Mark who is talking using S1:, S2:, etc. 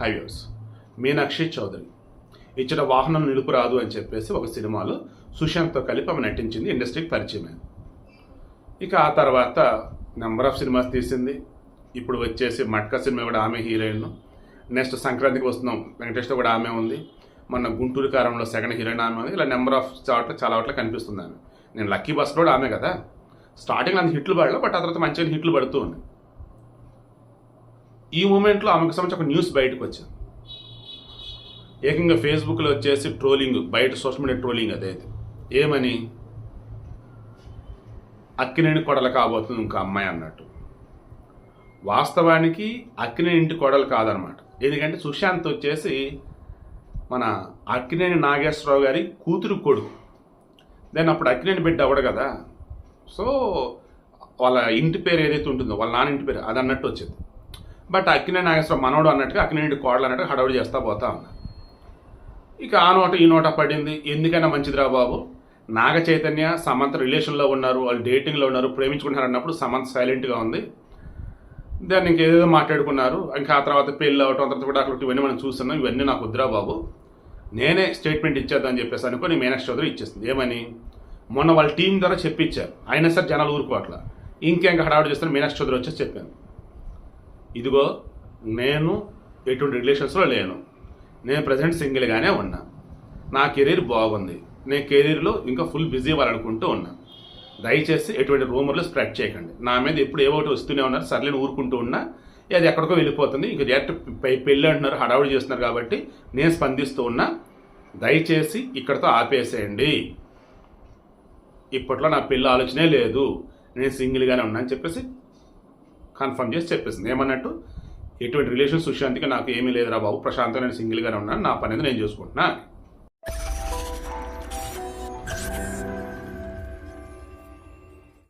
S1: Highways. Meenakshi Chowdary. ఇచ్చిన వాహనం నిలుపురాదు అని చెప్పేసి ఒక సినిమాలో సుశాంత్తో కలిపి ఆమె నటించింది ఇండస్ట్రీకి పరిచయం ఇక ఆ తర్వాత నెంబర్ ఆఫ్ సినిమాస్ తీసింది. ఇప్పుడు వచ్చేసి మట్కా సినిమా కూడా ఆమె హీరోయిన్ నెక్స్ట్ సంక్రాంతికి వస్తున్నాం. వెంకటేష్లో కూడా ఆమె ఉంది. మొన్న గుంటూరు కారంలో సెకండ్ హీరోయిన్ ఆమె ఉంది. ఇలా నెంబర్ ఆఫ్ చోట్ల చాలా చోట్ల కనిపిస్తుంది ఆమె. నేను లక్కీ బస్లో కూడా ఆమె కదా. స్టార్టింగ్ అంత హిట్లు పడలేదు బట్ ఆ తర్వాత మంచిగా హిట్లు పడుతూ ఉన్నాయి ఈ మూమెంట్లో ఆమెకు సంబంధించి ఒక న్యూస్ బయటకు వచ్చింది. ఏకంగా ఫేస్బుక్లో వచ్చేసి ట్రోలింగ్ బయట సోషల్ మీడియా ట్రోలింగ్ అదైతే. ఏమని? అక్కినేని కొడలు కాబోతుంది ఇంకో అమ్మాయి అన్నట్టు. వాస్తవానికి అక్కినేని ఇంటి కొడలు కాదనమాట. ఎందుకంటే సుశాంత్ వచ్చేసి మన అక్కినేని నాగేశ్వరరావు గారి కూతురు కొడుకు. దెన్ అప్పుడు అక్కినేని బిడ్డ అవ్వడు కదా? సో వాళ్ళ ఇంటి పేరు ఏదైతే ఉంటుందో వాళ్ళ నాన్న ఇంటి పేరు అది అన్నట్టు వచ్చింది. బట్ అక్కినే నాగేశ్వరం మనోడు అన్నట్టుగా అక్కినేని కోడలు అన్నట్టుగా హడావుడి చేస్తా పోతా ఉన్నా. ఇక ఆ నోట ఈ నోట పడింది. ఎందుకైనా మంచిదిరా బాబు? నాగ చైతన్య సమంత రిలేషన్లో ఉన్నారు వాళ్ళు డేటింగ్లో ఉన్నారు ప్రేమించుకుంటున్నారు అన్నప్పుడు సమంత సైలెంట్గా ఉంది. దాన్ని ఇంకేదేదో మాట్లాడుకున్నారు. ఇంకా ఆ తర్వాత పెళ్ళి అవటం తర్వాత కూడా అక్కడ ఇవన్నీ మనం చూస్తున్నాం. ఇవన్నీ నాకు వద్దురా బాబు. నేనే స్టేట్మెంట్ ఇచ్చేద్దని చెప్పేసి అనుకుని మీనాక్షి చౌదరి ఇచ్చేస్తుంది ఏమని? మొన్న వాళ్ళ టీం ద్వారా చెప్పించారు అయినా సరే జనాలు ఊరుకోవట్ల. ఇంకేం హడావుడు చేస్తాను మీనాక్షి చౌదరి వచ్చేసి చెప్పాను. ఇదిగో నేను ఎటువంటి రిలేషన్స్లో లేను. నేను ప్రజెంట్ సింగిల్గానే ఉన్నా. నా కెరీర్ బాగుంది. నేను కెరీర్లో ఇంకా ఫుల్ బిజీ అవ్వాలనుకుంటూ ఉన్నా. దయచేసి ఎటువంటి రూమర్లు స్ప్రెడ్ చేయకండి. నా మీద ఎప్పుడు ఏవో ఒకటి వస్తూనే ఉన్నారు. సర్లేని ఊరుకుంటూ ఉన్నా. అది ఎక్కడికో వెళ్ళిపోతుంది. ఇంకా డైరెక్ట్ పెళ్ళి అంటున్నారు హడావుడి చేస్తున్నారు కాబట్టి నేను స్పందిస్తూ ఉన్నా. దయచేసి ఇక్కడితో ఆపేసేయండి. ఇప్పట్లో నా పెళ్ళి ఆలోచనే లేదు. నేను సింగిల్గానే ఉన్నా అని చెప్పేసి కన్ఫర్మ్ చేసి చెప్పేసింది. ఏమన్నట్టు? ఎటువంటి రిలేషన్ సుశాంతికి నాకు ఏమీ లేదురా బాబు ప్రశాంతం నేను సింగిల్గానే ఉన్నాను నా పని అనేది నేను చూసుకుంటున్నా